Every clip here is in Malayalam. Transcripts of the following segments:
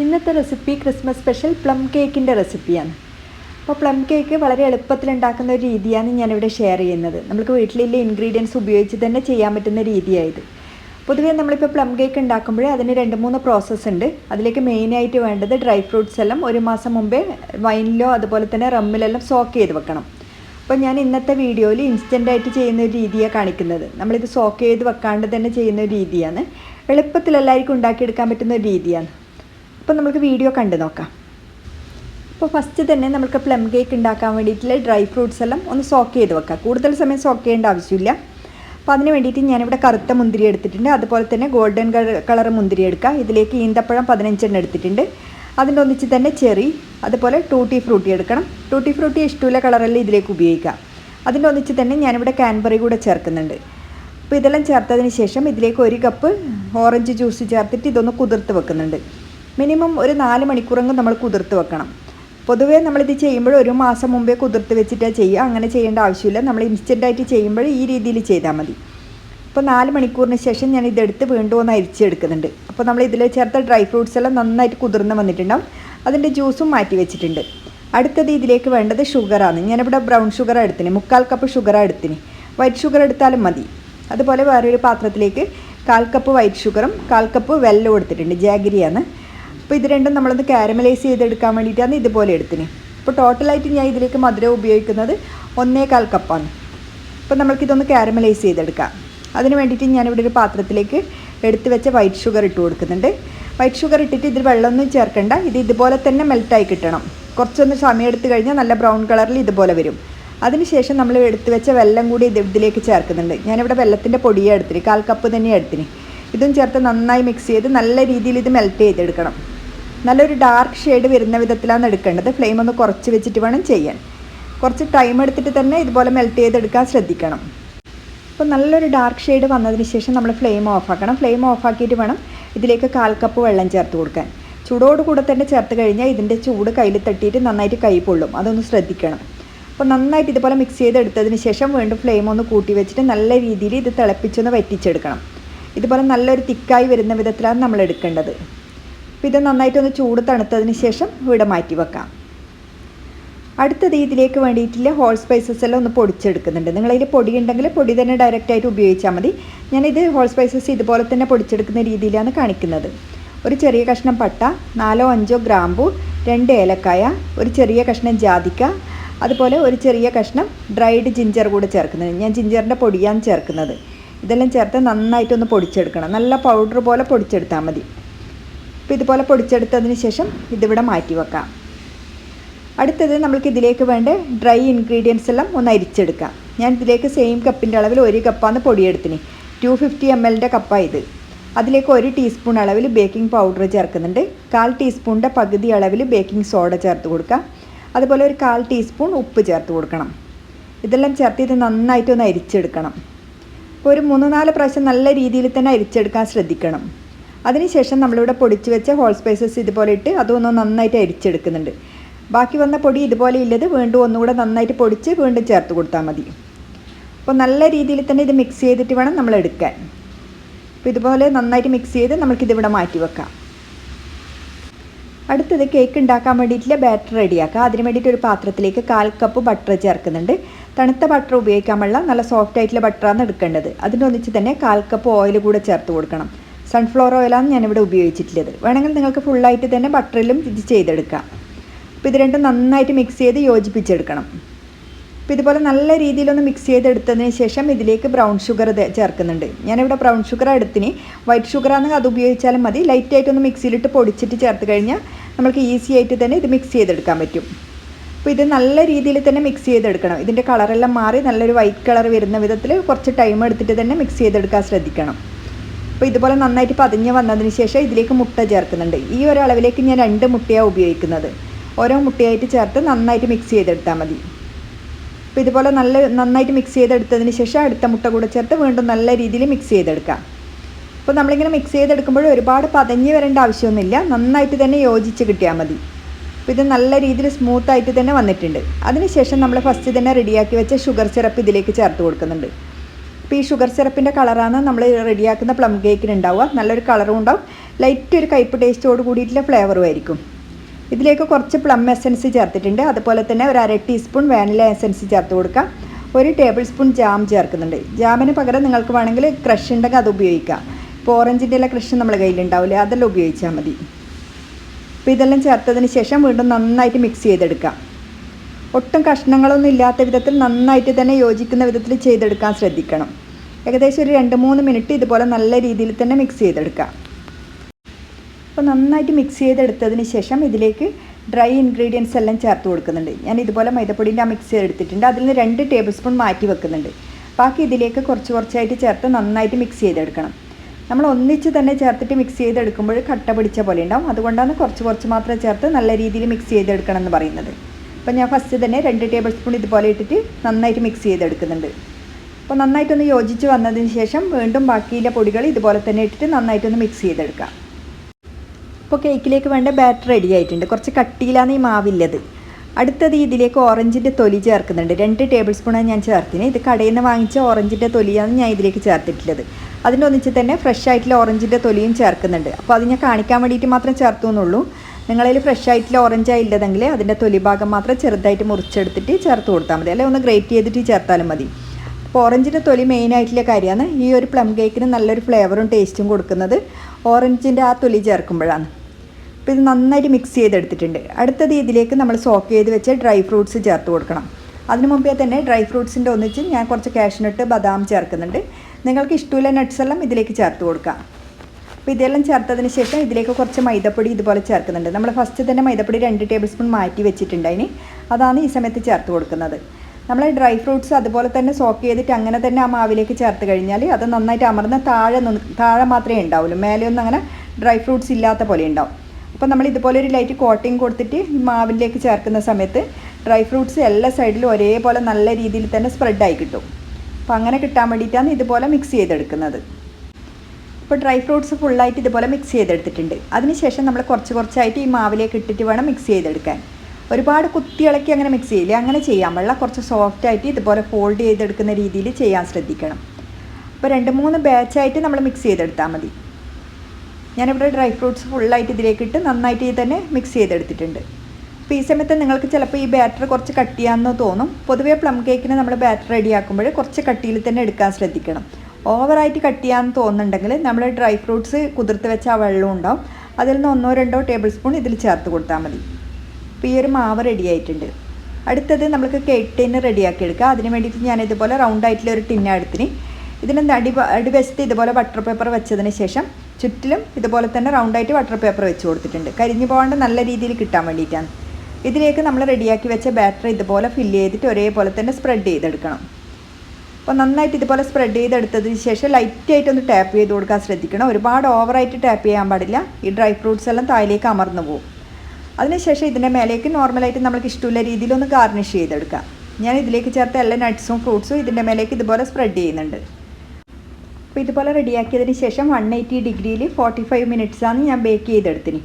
ഇന്നത്തെ റെസിപ്പി ക്രിസ്മസ് സ്പെഷ്യൽ പ്ലം കേക്കിന്റെ റെസിപ്പിയാണ് അപ്പോൾ പ്ലം കേക്ക് വളരെ എളുപ്പത്തിൽ ഉണ്ടാക്കുന്ന ഒരു രീതിയാണ് ഞാനിവിടെ ഷെയർ ചെയ്യുന്നത്. നമുക്ക് വീട്ടിലുള്ള ഇൻഗ്രീഡിയൻസ് ഉപയോഗിച്ച് തന്നെ ചെയ്യാൻ പറ്റുന്ന രീതിയായത്. പൊതുവേ നമ്മളിപ്പോൾ പ്ലം കേക്ക് ഉണ്ടാക്കുമ്പോൾ അതിന് രണ്ട് മൂന്ന് പ്രോസസ്സ് ഉണ്ട്. അതിലേക്ക് മെയിനായിട്ട് വേണ്ടത് ഡ്രൈ ഫ്രൂട്ട്സ് എല്ലാം ഒരു മാസം മുമ്പേ വൈനിലോ അതുപോലെ തന്നെ റമ്മിലെല്ലാം സോക്ക് ചെയ്ത് വെക്കണം. അപ്പോൾ ഞാൻ ഇന്നത്തെ വീഡിയോയിൽ ഇൻസ്റ്റന്റായിട്ട് ചെയ്യുന്ന ഒരു രീതിയാണ് കാണിക്കുന്നത്. നമ്മളിത് സോക്ക് ചെയ്ത് വെക്കാണ്ട് തന്നെ ചെയ്യുന്ന ഒരു രീതിയാണ്. എളുപ്പത്തിൽ എല്ലാവർക്കും ഉണ്ടാക്കിയെടുക്കാൻ പറ്റുന്ന ഒരു രീതിയാണ്. അപ്പോൾ നമുക്ക് വീഡിയോ കണ്ടു നോക്കാം. ഇപ്പോൾ ഫസ്റ്റ് തന്നെ നമുക്ക് പ്ലം കേക്ക് ഉണ്ടാക്കാൻ വേണ്ടിയിട്ടുള്ള ഡ്രൈ ഫ്രൂട്ട്സ് എല്ലാം ഒന്ന് സോക്ക് ചെയ്ത് വെക്കാം. കൂടുതൽ സമയം സോക്ക് ചെയ്യേണ്ട ആവശ്യമില്ല. അപ്പോൾ അതിന് വേണ്ടിയിട്ട് ഞാനിവിടെ കറുത്ത മുന്തിരി എടുത്തിട്ടുണ്ട്. അതുപോലെ തന്നെ ഗോൾഡൻ കളർ മുന്തിരി എടുക്കുക ഇതിലേക്ക് ഈന്തപ്പഴം പതിനഞ്ചെണ്ണം എടുത്തിട്ടുണ്ട്. അതിന്റെ ഒന്നിച്ച് തന്നെ ചെറി അതുപോലെ ടൂട്ടി ഫ്രൂട്ടി എടുക്കണം. ടൂട്ടി ഫ്രൂട്ടി ഇഷ്ടമുള്ള കളറെല്ലാം ഇതിലേക്ക് ഉപയോഗിക്കാം അതിന്റെ ഒന്നിച്ച് തന്നെ ഞാനിവിടെ കാൻബറി കൂടെ ചേർക്കുന്നുണ്ട്. അപ്പോൾ ഇതെല്ലാം ചേർത്തതിന് ശേഷം ഇതിലേക്ക് ഒരു കപ്പ് ഓറഞ്ച് ജ്യൂസ് ചേർത്തിട്ട് ഇതൊന്ന് കുതിർത്ത് വെക്കുന്നുണ്ട്. മിനിമം ഒരു നാല് മണിക്കൂറെങ്കിലും നമ്മൾ കുതിർത്ത് വെക്കണം. പൊതുവേ നമ്മളിത് ചെയ്യുമ്പോൾ ഒരു മാസം മുമ്പേ കുതിർത്ത് വെച്ചിട്ടാണ് ചെയ്യുക. അങ്ങനെ ചെയ്യേണ്ട ആവശ്യമില്ല. നമ്മൾ ഇൻസ്റ്റന്റായിട്ട് ചെയ്യുമ്പോൾ ഈ രീതിയിൽ ചെയ്താൽ മതി. അപ്പോൾ നാല് മണിക്കൂറിന് ശേഷം ഞാൻ ഇതെടുത്ത് വീണ്ടും ഒന്ന് അരിച്ചെടുക്കുന്നുണ്ട്. അപ്പോൾ നമ്മൾ ഇതിൽ ചേർത്ത ഡ്രൈ ഫ്രൂട്ട്സ് എല്ലാം നന്നായിട്ട് കുതിർന്ന് വന്നിട്ടുണ്ടാവും. അതിന്റെ ജ്യൂസും മാറ്റി വെച്ചിട്ടുണ്ട്. അടുത്തത് ഇതിലേക്ക് വേണ്ടത് ഷുഗറാണ് ഞാനിവിടെ ബ്രൗൺ ഷുഗർ എടുത്തിന്. മുക്കാൽ കപ്പ് ഷുഗർ എടുത്തിന്. വൈറ്റ് ഷുഗർ എടുത്താലും മതി. അതുപോലെ വേറൊരു പാത്രത്തിലേക്ക് കാൽ കപ്പ് വൈറ്റ് ഷുഗറും കാൽ കപ്പ് വെല്ലവും എടുത്തിട്ടുണ്ട്. ജാഗിരിയാണ്. അപ്പോൾ ഇത് രണ്ടും നമ്മളൊന്ന് കാരമലൈസ് ചെയ്തെടുക്കാൻ വേണ്ടിയിട്ടാണ് ഇതുപോലെ എടുത്തിന്. അപ്പോൾ ടോട്ടലായിട്ട് ഞാൻ ഇതിലേക്ക് മധുരം ഉപയോഗിക്കുന്നത് ഒന്നേകാൽ കപ്പാണ്. അപ്പോൾ നമ്മൾക്കിതൊന്ന് കാരമലൈസ് ചെയ്തെടുക്കാം. അതിന് വേണ്ടിയിട്ട് ഞാനിവിടെ ഒരു പാത്രത്തിലേക്ക് എടുത്ത് വെച്ച വൈറ്റ് ഷുഗർ ഇട്ട് കൊടുക്കുന്നുണ്ട്. വൈറ്റ് ഷുഗർ ഇട്ടിട്ട് ഇതിൽ വെള്ളമൊന്നും ചേർക്കണ്ട. ഇത് ഇതുപോലെ തന്നെ മെൽറ്റായി കിട്ടണം. കുറച്ചൊന്ന് സമയം എടുത്ത് കഴിഞ്ഞാൽ നല്ല ബ്രൗൺ കളറിൽ ഇതുപോലെ വരും. അതിനുശേഷം നമ്മൾ എടുത്തു വെച്ച വെള്ളം കൂടി ഇത് ഇതിലേക്ക് ചേർക്കുന്നുണ്ട്. ഞാനിവിടെ വെള്ളത്തിന്റെ പൊടിയാണ് എടുത്തിന്. കാൽ കപ്പ് തന്നെ എടുത്തിന്. ഇതും ചേർത്ത് നന്നായി മിക്സ് ചെയ്ത് നല്ല രീതിയിൽ ഇത് മെൽറ്റ് ചെയ്തെടുക്കണം. നല്ലൊരു ഡാർക്ക് ഷെയ്ഡ് വരുന്ന വിധത്തിലാണ് എടുക്കേണ്ടത്. ഫ്ലെയിം ഒന്ന് കുറച്ച് വെച്ചിട്ട് വേണം ചെയ്യാൻ. കുറച്ച് ടൈം എടുത്തിട്ട് തന്നെ ഇതുപോലെ മെൽറ്റ് ചെയ്തെടുക്കാൻ ശ്രദ്ധിക്കണം. അപ്പോൾ നല്ലൊരു ഡാർക്ക് ഷെയ്ഡ് വന്നതിന് ശേഷം നമ്മൾ ഫ്ലെയിം ഓഫാക്കണം ഫ്ലെയിം ഓഫാക്കിയിട്ട് വേണം ഇതിലേക്ക് കാൽ കപ്പ് വെള്ളം ചേർത്ത് കൊടുക്കാൻ. ചൂടോട് കൂടെ തന്നെ ചേർത്ത് കഴിഞ്ഞാൽ ഇതിന്റെ ചൂട് കയ്യിൽ തട്ടിയിട്ട് നന്നായിട്ട് കൈ പൊള്ളും. അതൊന്ന് ശ്രദ്ധിക്കണം. അപ്പോൾ നന്നായിട്ട് ഇതുപോലെ മിക്സ് ചെയ്തെടുത്തതിന് ശേഷം വീണ്ടും ഫ്ലെയിം ഒന്ന് കൂട്ടി വെച്ചിട്ട് നല്ല രീതിയിൽ ഇത് തിളപ്പിച്ചൊന്ന് വറ്റിച്ചെടുക്കണം. ഇതുപോലെ നല്ലൊരു തിക്കായി വരുന്ന വിധത്തിലാണ് നമ്മൾ എടുക്കേണ്ടത്. അപ്പോൾ ഇത് നന്നായിട്ടൊന്ന് ചൂട് തണുത്തതിന് ശേഷം ഇവിടെ മാറ്റി വെക്കാം. അടുത്തത് ഇതിലേക്ക് വേണ്ടിയിട്ടുള്ള ഹോൾ സ്പൈസസ് എല്ലാം ഒന്ന് പൊടിച്ചെടുക്കുന്നുണ്ട്. നിങ്ങളതിൽ പൊടി ഉണ്ടെങ്കിൽ പൊടി തന്നെ ഡയറക്റ്റായിട്ട് ഉപയോഗിച്ചാൽ മതി. ഞാനിത് ഹോൾ സ്പൈസസ് ഇതുപോലെ തന്നെ പൊടിച്ചെടുക്കുന്ന രീതിയിലാണ് കാണിക്കുന്നത്. ഒരു ചെറിയ കഷ്ണം പട്ട നാലോ അഞ്ചോ ഗ്രാമ്പു രണ്ട് ഏലക്കായ ഒരു ചെറിയ കഷ്ണം ജാതിക്ക അതുപോലെ ഒരു ചെറിയ കഷ്ണം ഡ്രൈഡ് ജിഞ്ചർ കൂടെ ചേർക്കുന്നുണ്ട് ഞാൻ ജിഞ്ചറിന്റെ പൊടിയാണ് ചേർക്കുന്നത്. ഇതെല്ലാം ചേർത്ത് നന്നായിട്ടൊന്ന് പൊടിച്ചെടുക്കണം. നല്ല പൗഡർ പോലെ പൊടിച്ചെടുത്താൽ മതി. അപ്പോൾ ഇതുപോലെ പൊടിച്ചെടുത്തതിന് ശേഷം ഇതിവിടെ മാറ്റി വെക്കാം. അടുത്തത് നമ്മൾക്ക് ഇതിലേക്ക് വേണ്ട ഡ്രൈ ഇൻഗ്രീഡിയൻസ് എല്ലാം ഒന്ന് അരിച്ചെടുക്കാം. ഞാൻ ഇതിലേക്ക് സെയിം കപ്പിന്റെ അളവിൽ ഒരു കപ്പാണ് പൊടിയെടുത്തിന്. ടു ഫിഫ്റ്റി എം എല്ലിന്റെ കപ്പാണ് ഇത്. അതിലേക്ക് ഒരു ടീസ്പൂൺ അളവിൽ ബേക്കിംഗ് പൗഡർ ചേർക്കുന്നുണ്ട്. കാൽ ടീസ്പൂണിന്റെ പകുതി അളവിൽ ബേക്കിംഗ് സോഡ ചേർത്ത് കൊടുക്കാം. അതുപോലെ ഒരു കാൽ ടീസ്പൂൺ ഉപ്പ് ചേർത്ത് കൊടുക്കണം. ഇതെല്ലാം ചേർത്ത് ഇത് നന്നായിട്ടൊന്ന് അരിച്ചെടുക്കണം. അപ്പോൾ ഒരു മൂന്ന് നാല് പ്രാവശ്യം നല്ല രീതിയിൽ തന്നെ അരിച്ചെടുക്കാൻ ശ്രദ്ധിക്കണം. അതിനുശേഷം നമ്മളിവിടെ പൊടിച്ച് വെച്ച ഹോൾ സ്പൈസസ് ഇതുപോലെ ഇട്ട് അതൊന്ന് നന്നായിട്ട് അരിച്ചെടുക്കുന്നുണ്ട്. ബാക്കി വന്ന പൊടി ഇതുപോലെ ഇല്ലത് വീണ്ടും ഒന്നുകൂടെ നന്നായിട്ട് പൊടിച്ച് വീണ്ടും ചേർത്ത് കൊടുത്താൽ മതി. അപ്പോൾ നല്ല രീതിയിൽ തന്നെ ഇത് മിക്സ് ചെയ്തിട്ട് വേണം നമ്മൾ എടുക്കാൻ. അപ്പോൾ ഇതുപോലെ നന്നായിട്ട് മിക്സ് ചെയ്ത് നമുക്കിതിവിടെ മാറ്റി വെക്കാം. അടുത്തത് കേക്ക് ഉണ്ടാക്കാൻ വേണ്ടിയിട്ടുള്ള ബാറ്റർ റെഡിയാക്കുക അതിന് വേണ്ടിയിട്ട് ഒരു പാത്രത്തിലേക്ക് കാൽ കപ്പ് ബട്ടർ ചേർക്കുന്നുണ്ട്. തണുത്ത ബട്ടർ ഉപയോഗിക്കാൻ പാടില്ല. നല്ല സോഫ്റ്റ് ആയിട്ടുള്ള ബട്ടറാണ് എടുക്കേണ്ടത്. അതിനൊന്നിച്ച് തന്നെ കാൽ കപ്പ് ഓയിൽ കൂടെ ചേർത്ത് കൊടുക്കണം. സൺഫ്ലവർ ഓയിലാണ് ഞാനിവിടെ ഉപയോഗിച്ചിട്ടുള്ളത്. വേണമെങ്കിൽ നിങ്ങൾക്ക് ഫുള്ളായിട്ട് തന്നെ ബട്ടറിലും ഇത് ചെയ്തെടുക്കാം. അപ്പോൾ ഇത് രണ്ടും നന്നായിട്ട് മിക്സ് ചെയ്ത് യോജിപ്പിച്ചെടുക്കണം. അപ്പോൾ ഇതുപോലെ നല്ല രീതിയിലൊന്ന് മിക്സ് ചെയ്തെടുത്തതിന് ശേഷം ഇതിലേക്ക് ബ്രൗൺ ഷുഗർ ചേർക്കുന്നുണ്ട്. ഞാനിവിടെ ബ്രൗൺ ഷുഗർ എടുത്തിന്. വൈറ്റ് ഷുഗർ ആണെങ്കിൽ അത് ഉപയോഗിച്ചാലും മതി. ലൈറ്റായിട്ടൊന്ന് മിക്സിയിലിട്ട് പൊടിച്ചിട്ട് ചേർത്ത് കഴിഞ്ഞാൽ നമുക്ക് ഈസി ആയിട്ട് തന്നെ ഇത് മിക്സ് ചെയ്തെടുക്കാൻ പറ്റും. അപ്പോൾ ഇത് നല്ല രീതിയിൽ തന്നെ മിക്സ് ചെയ്തെടുക്കണം. ഇതിന്റെ കളറെല്ലാം മാറി നല്ലൊരു വൈറ്റ് കളർ വരുന്ന വിധത്തിൽ കുറച്ച് ടൈം എടുത്തിട്ട് തന്നെ മിക്സ് ചെയ്തെടുക്കാൻ ശ്രദ്ധിക്കണം. അപ്പോൾ ഇതുപോലെ നന്നായിട്ട് പതിഞ്ഞ് വന്നതിന് ശേഷം ഇതിലേക്ക് മുട്ട ചേർക്കുന്നുണ്ട്. ഈ ഒരു അളവിലേക്ക് ഞാൻ രണ്ട് മുട്ടയാണ് ഉപയോഗിക്കുന്നത്. ഓരോ മുട്ടയായിട്ട് ചേർത്ത് നന്നായിട്ട് മിക്സ് ചെയ്തെടുത്താൽ മതി. അപ്പോൾ ഇതുപോലെ നല്ല നന്നായിട്ട് മിക്സ് ചെയ്തെടുത്തതിന് ശേഷം അടുത്ത മുട്ട കൂടെ ചേർത്ത് വീണ്ടും നല്ല രീതിയിൽ മിക്സ് ചെയ്തെടുക്കാം. അപ്പോൾ നമ്മളിങ്ങനെ മിക്സ് ചെയ്തെടുക്കുമ്പോൾ ഒരുപാട് പതഞ്ഞ് വരേണ്ട ആവശ്യമൊന്നുമില്ല. നന്നായിട്ട് തന്നെ യോജിച്ച് കിട്ടിയാൽ മതി. അപ്പോൾ ഇത് നല്ല രീതിയിൽ സ്മൂത്തായിട്ട് തന്നെ വന്നിട്ടുണ്ട്. അതിനുശേഷം നമ്മൾ ഫസ്റ്റ് തന്നെ റെഡിയാക്കി വെച്ച ഷുഗർ സിറപ്പ് ഇതിലേക്ക് ചേർത്ത് കൊടുക്കുന്നുണ്ട്. അപ്പോൾ ഈ ഷുഗർ സിറപ്പിന്റെ കളറാണ് നമ്മൾ റെഡിയാക്കുന്ന പ്ലം കേക്കിന് ഉണ്ടാവുക നല്ലൊരു കളറും ഉണ്ടാവും. ലൈറ്റ് ഒരു കയ്പ്പ് ടേസ്റ്റോട് കൂടിയിട്ടുള്ള ഫ്ലേവറും ആയിരിക്കും. ഇതിലേക്ക് കുറച്ച് പ്ലം എസൻസ് ചേർത്തിട്ടുണ്ട്. അതുപോലെ തന്നെ ഒരു അര ടീസ്പൂൺ വാനില എസൻസ് ചേർത്ത് കൊടുക്കാം ഒരു ടേബിൾ സ്പൂൺ ജാം ചേർക്കുന്നുണ്ട്. ജാമിന് പകരം നിങ്ങൾക്ക് വേണമെങ്കിൽ ക്രഷ് ഉണ്ടെങ്കിൽ അത് ഉപയോഗിക്കാം. ഇപ്പോൾ ഓറഞ്ചിന്റെ എല്ലാം ക്രഷ് നമ്മുടെ കയ്യിലുണ്ടാവില്ലേ അതെല്ലാം ഉപയോഗിച്ചാൽ മതി. അപ്പോൾ ഇതെല്ലാം ചേർത്തതിന് ശേഷം വീണ്ടും നന്നായിട്ട് മിക്സ് ചെയ്തെടുക്കാം ഒട്ടും കഷ്ണങ്ങളൊന്നും ഇല്ലാത്ത വിധത്തിൽ നന്നായിട്ട് തന്നെ യോജിക്കുന്ന വിധത്തിൽ ചെയ്തെടുക്കാൻ ശ്രദ്ധിക്കണം. ഏകദേശം ഒരു രണ്ട് മൂന്ന് മിനിറ്റ് ഇതുപോലെ നല്ല രീതിയിൽ തന്നെ മിക്സ് ചെയ്തെടുക്കാം. അപ്പോൾ നന്നായിട്ട് മിക്സ് ചെയ്തെടുത്തതിന് ശേഷം ഇതിലേക്ക് ഡ്രൈ ഇൻഗ്രീഡിയൻസ് എല്ലാം ചേർത്ത് കൊടുക്കുന്നുണ്ട്. ഞാൻ ഇതുപോലെ മൈദപ്പൊടിന്റെ ആ മിക്സ് ചെയ്തെടുത്തിട്ടുണ്ട് അതിൽ നിന്ന് രണ്ട് ടേബിൾ സ്പൂൺ മാറ്റി വെക്കുന്നുണ്ട്. ബാക്കി ഇതിലേക്ക് കുറച്ച് കുറച്ചായിട്ട് ചേർത്ത് നന്നായിട്ട് മിക്സ് ചെയ്തെടുക്കണം. നമ്മൾ ഒന്നിച്ച് തന്നെ ചേർത്തിട്ട് മിക്സ് ചെയ്തെടുക്കുമ്പോൾ കട്ട പിടിച്ച പോലെ ഉണ്ടാവും. അതുകൊണ്ടാണ് കുറച്ച് കുറച്ച് മാത്രം ചേർത്ത് നല്ല രീതിയിൽ മിക്സ് ചെയ്തെടുക്കണം എന്ന് പറയുന്നത്. അപ്പോൾ ഞാൻ ഫസ്റ്റ് തന്നെ രണ്ട് ടേബിൾ സ്പൂൺ ഇതുപോലെ ഇട്ടിട്ട് നന്നായിട്ട് മിക്സ് ചെയ്തെടുക്കുന്നുണ്ട്. അപ്പോൾ നന്നായിട്ടൊന്ന് യോജിച്ച് വന്നതിന് ശേഷം വീണ്ടും ബാക്കിയിലെ പൊടികൾ ഇതുപോലെ തന്നെ ഇട്ടിട്ട് നന്നായിട്ടൊന്ന് മിക്സ് ചെയ്തെടുക്കാം. ഇപ്പോൾ കേക്കിലേക്ക് വേണ്ട ബാറ്റർ റെഡി ആയിട്ടുണ്ട്. കുറച്ച് കട്ടിയിലാണ് ഈ മാവില്ലത്. അടുത്തത് ഇതിലേക്ക് ഓറഞ്ചിന്റെ തൊലി ചേർക്കുന്നുണ്ട്. രണ്ട് ടേബിൾ സ്പൂണാണ് ഞാൻ ചേർത്തിന്. ഇത് കടയിൽ നിന്ന് വാങ്ങിച്ച ഓറഞ്ചിന്റെ തൊലിയാണ് ഞാൻ ഇതിലേക്ക് ചേർത്തിട്ടുള്ളത്. അതിന്റെ ഒന്നിച്ച് തന്നെ ഫ്രഷ് ആയിട്ടുള്ള ഓറഞ്ചിന്റെ തൊലിയും ചേർക്കുന്നുണ്ട്. അപ്പോൾ അത് ഞാൻ കാണിക്കാൻ വേണ്ടിയിട്ട് മാത്രം ചേർത്തു എന്നുള്ളൂ നിങ്ങളതിൽ ഫ്രഷ് ആയിട്ടുള്ള ഓറഞ്ച് ഇല്ലതെങ്കിൽ അതിന്റെ തൊലിഭാഗം മാത്രം ചെറുതായിട്ട് മുറിച്ചെടുത്തിട്ട് ചേർത്ത് കൊടുത്താൽ മതി. അല്ലെങ്കിൽ ഒന്ന് ഗ്രേറ്റ് ചെയ്തിട്ട് ചേർത്താലും മതി. അപ്പോൾ ഓറഞ്ചിന്റെ തൊലി മെയിൻ ആയിട്ടുള്ള കാര്യമാണ്. ഈ ഒരു പ്ലം കേക്കിന് നല്ലൊരു ഫ്ലേവറും ടേസ്റ്റും കൊടുക്കുന്നത് ഓറഞ്ചിന്റെ ആ തൊലി ചേർക്കുമ്പോഴാണ്. അപ്പോൾ ഇത് നന്നായിട്ട് മിക്സ് ചെയ്തെടുത്തിട്ടുണ്ട്. അടുത്തത് ഇതിലേക്ക് നമ്മൾ സോക്ക് ചെയ്ത് വെച്ച് ഡ്രൈ ഫ്രൂട്ട്സ് ചേർത്ത് കൊടുക്കണം. അതിന് മുമ്പേ തന്നെ ഡ്രൈ ഫ്രൂട്ട്സിന്റെ ഒന്നിച്ച് ഞാൻ കുറച്ച് കാഷ്നട്ട് ബദാം ചേർക്കുന്നുണ്ട്. നിങ്ങൾക്ക് ഇഷ്ടമുള്ള നട്ട്സ് എല്ലാം ഇതിലേക്ക് ചേർത്ത് കൊടുക്കാം. അപ്പോൾ ഇതെല്ലാം ചേർത്തതിന് ശേഷം ഇതിലേക്ക് കുറച്ച് മൈദപ്പൊടി ഇതുപോലെ ചേർക്കുന്നുണ്ട്. നമ്മൾ ഫസ്റ്റ് തന്നെ മൈദപ്പൊടി രണ്ട് ടേബിൾ സ്പൂൺ മാറ്റി വെച്ചിട്ടുണ്ട് അതിന് അതാണ് ഈ സമയത്ത് ചേർത്ത് കൊടുക്കുന്നത്. നമ്മൾ ഡ്രൈ ഫ്രൂട്ട്സ് അതുപോലെ തന്നെ സോക്ക് ചെയ്തിട്ട് അങ്ങനെ തന്നെ ആ മാവിലേക്ക് ചേർത്ത് കഴിഞ്ഞാൽ അത് നന്നായിട്ട് അമർന്ന് താഴെ താഴെ മാത്രമേ ഉണ്ടാവുള്ളൂ. മേലെയൊന്നും അങ്ങനെ ഡ്രൈ ഫ്രൂട്ട്സ് ഇല്ലാത്ത പോലെ ഉണ്ടാവും. അപ്പോൾ നമ്മൾ ഇതുപോലെ ഒരു ലൈറ്റ് കോട്ടിങ് കൊടുത്തിട്ട് മാവിലേക്ക് ചേർക്കുന്ന സമയത്ത് ഡ്രൈ ഫ്രൂട്ട്സ് എല്ലാ സൈഡിലും ഒരേപോലെ നല്ല രീതിയിൽ തന്നെ സ്പ്രെഡായി കിട്ടും. അപ്പോൾ അങ്ങനെ കിട്ടാൻ വേണ്ടിയിട്ടാണ് ഇതുപോലെ മിക്സ് ചെയ്തെടുക്കുന്നത്. ഇപ്പോൾ ഡ്രൈ ഫ്രൂട്ട്സ് ഫുള്ളായിട്ട് ഇതുപോലെ മിക്സ് ചെയ്തെടുത്തിട്ടുണ്ട്. അതിനുശേഷം നമ്മൾ കുറച്ച് കുറച്ചായിട്ട് ഈ മാവിലേക്ക് ഇട്ടിട്ട് വേണം മിക്സ് ചെയ്തെടുക്കാൻ. ഒരുപാട് കുത്തിയിളക്കി അങ്ങനെ മിക്സ് ചെയ്യില്ല. അങ്ങനെ ചെയ്യാൻ പാടില്ല. കുറച്ച് സോഫ്റ്റായിട്ട് ഇതുപോലെ ഫോൾഡ് ചെയ്തെടുക്കുന്ന രീതിയിൽ ചെയ്യാൻ ശ്രദ്ധിക്കണം. അപ്പോൾ രണ്ട് മൂന്ന് ബാച്ചായിട്ട് നമ്മൾ മിക്സ് ചെയ്തെടുത്താൽ മതി. ഞാനിവിടെ ഡ്രൈ ഫ്രൂട്ട്സ് ഫുള്ളായിട്ട് ഇതിലേക്ക് ഇട്ട് നന്നായിട്ട് തന്നെ മിക്സ് ചെയ്തെടുത്തിട്ടുണ്ട്. അപ്പോൾ ഈ സമയത്ത് നിങ്ങൾക്ക് ചിലപ്പോൾ ഈ ബാറ്റർ കുറച്ച് കട്ടിയാണെന്ന് തോന്നും. പൊതുവേ പ്ലം കേക്കിന് നമ്മൾ ബാറ്റർ റെഡിയാക്കുമ്പോൾ കുറച്ച് കട്ടിയിൽ തന്നെ എടുക്കാൻ ശ്രദ്ധിക്കണം. ഓവറായിട്ട് കട്ടിയാന്ന് തോന്നുന്നുണ്ടെങ്കിൽ നമ്മൾ ഡ്രൈ ഫ്രൂട്ട്സ് കുതിർത്ത് വെച്ച ആ വെള്ളം ഉണ്ടാവും. അതിൽ നിന്ന് ഒന്നോ രണ്ടോ ടേബിൾ സ്പൂൺ ഇതിൽ ചേർത്ത് കൊടുത്താൽ മതി. അപ്പോൾ ഈ ഒരു മാവ് റെഡി ആയിട്ടുണ്ട്. അടുത്തത് നമുക്ക് കേക്ക് ടിന്ന് റെഡിയാക്കി എടുക്കുക അതിന് വേണ്ടിയിട്ട് ഞാൻ ഇതുപോലെ റൗണ്ട് ആയിട്ടുള്ള ഒരു ടിന്ന എടുത്തിന്. ഇതിന് അടി അടിവശത്ത് ഇതുപോലെ ബട്ടർ പേപ്പർ വെച്ചതിന് ശേഷം ചുറ്റിലും ഇതുപോലെ തന്നെ റൗണ്ടായിട്ട് ബട്ടർ പേപ്പർ വെച്ച് കൊടുത്തിട്ടുണ്ട്. കരിഞ്ഞു പോകാണ്ട് നല്ല രീതിയിൽ കിട്ടാൻ വേണ്ടിയിട്ടാണ്. ഇതിലേക്ക് നമ്മൾ റെഡിയാക്കി വെച്ച ബാറ്റർ ഇതുപോലെ ഫില്ല് ചെയ്തിട്ട് ഒരേപോലെ തന്നെ സ്പ്രെഡ് ചെയ്തെടുക്കണം. അപ്പോൾ നന്നായിട്ട് ഇതുപോലെ സ്പ്രെഡ് ചെയ്തെടുത്തതിന് ശേഷം ലൈറ്റായിട്ട് ഒന്ന് ടാപ്പ് ചെയ്ത് കൊടുക്കാൻ ശ്രദ്ധിക്കണം. ഒരുപാട് ഓവറായിട്ട് ടാപ്പ് ചെയ്യാൻ പാടില്ല. ഈ ഡ്രൈ ഫ്രൂട്ട്സ് എല്ലാം താഴേക്ക് അമർന്നു പോകും അതിനുശേഷം ഇതിന്റെ മേലേക്ക് നോർമലായിട്ട് നമ്മൾക്ക് ഇഷ്ടമുള്ള രീതിയിലൊന്ന് ഗാർണിഷ് ചെയ്തെടുക്കാം. ഞാൻ ഇതിലേക്ക് ചേർത്ത എല്ലാ നട്ട്സും ഫ്രൂട്ട്സും ഇതിന്റെ മേലേക്ക് ഇതുപോലെ സ്പ്രെഡ് ചെയ്യുന്നുണ്ട്. അപ്പോൾ ഇതുപോലെ റെഡിയാക്കിയതിന് ശേഷം വൺ എയ്റ്റി ഡിഗ്രിയിൽ ഫോർട്ടി ഫൈവ് മിനിറ്റ്സാണ് ഞാൻ ബേക്ക് ചെയ്തെടുത്തിന്.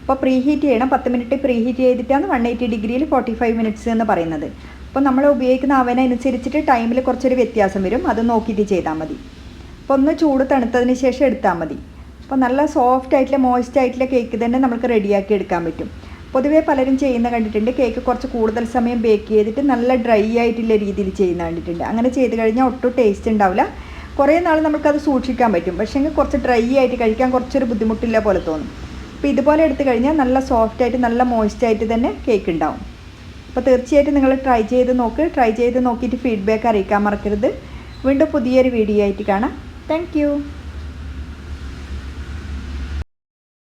അപ്പോൾ പ്രീ ഹീറ്റ് ചെയ്യണം. പത്ത് മിനിറ്റ് പ്രീ ഹീറ്റ് ചെയ്തിട്ടാണ് വൺ എയ്റ്റി ഡിഗ്രിയിൽ ഫോർട്ടി ഫൈവ് മിനിറ്റ്സ് എന്ന് പറയുന്നത്. അപ്പോൾ നമ്മൾ ഉപയോഗിക്കുന്ന അവനനുസരിച്ചിട്ട് ടൈമിൽ കുറച്ചൊരു വ്യത്യാസം വരും. അത് നോക്കിയിട്ട് ചെയ്താൽ മതി. അപ്പോൾ ഒന്ന് ചൂട് തണുത്തതിന് ശേഷം എടുത്താൽ മതി. അപ്പോൾ നല്ല സോഫ്റ്റ് ആയിട്ടുള്ള മോയ്സ്റ്റ് ആയിട്ടുള്ള കേക്ക് തന്നെ നമുക്ക് റെഡിയാക്കി എടുക്കാൻ പറ്റും. പൊതുവേ പലരും ചെയ്യുന്ന കണ്ടിട്ടുണ്ട് കേക്ക് കുറച്ച് കൂടുതൽ സമയം ബേക്ക് ചെയ്തിട്ട് നല്ല ഡ്രൈ ആയിട്ടുള്ള രീതിയിൽ ചെയ്യുന്ന കണ്ടിട്ടുണ്ട്. അങ്ങനെ ചെയ്ത് കഴിഞ്ഞാൽ ഒട്ടും ടേസ്റ്റ് ഉണ്ടാവില്ല. കുറേ നാൾ നമുക്കത് സൂക്ഷിക്കാൻ പറ്റും. പക്ഷേ കുറച്ച് ഡ്രൈ ആയിട്ട് കഴിക്കാൻ കുറച്ചൊരു ബുദ്ധിമുട്ടില്ല പോലെ തോന്നും. അപ്പോൾ ഇതുപോലെ എടുത്തു കഴിഞ്ഞാൽ നല്ല സോഫ്റ്റ് ആയിട്ട് നല്ല മോയ്സ്റ്റ് ആയിട്ട് തന്നെ കേക്ക് ഉണ്ടാവും. അപ്പോൾ തീർച്ചയായിട്ടും നിങ്ങൾ ട്രൈ ചെയ്ത് നോക്ക്. ട്രൈ ചെയ്ത് നോക്കിയിട്ട് ഫീഡ്ബാക്ക് അറിയിക്കാൻ മറക്കരുത്. വീണ്ടും പുതിയൊരു വീഡിയോ ആയിട്ട് കാണാം. താങ്ക്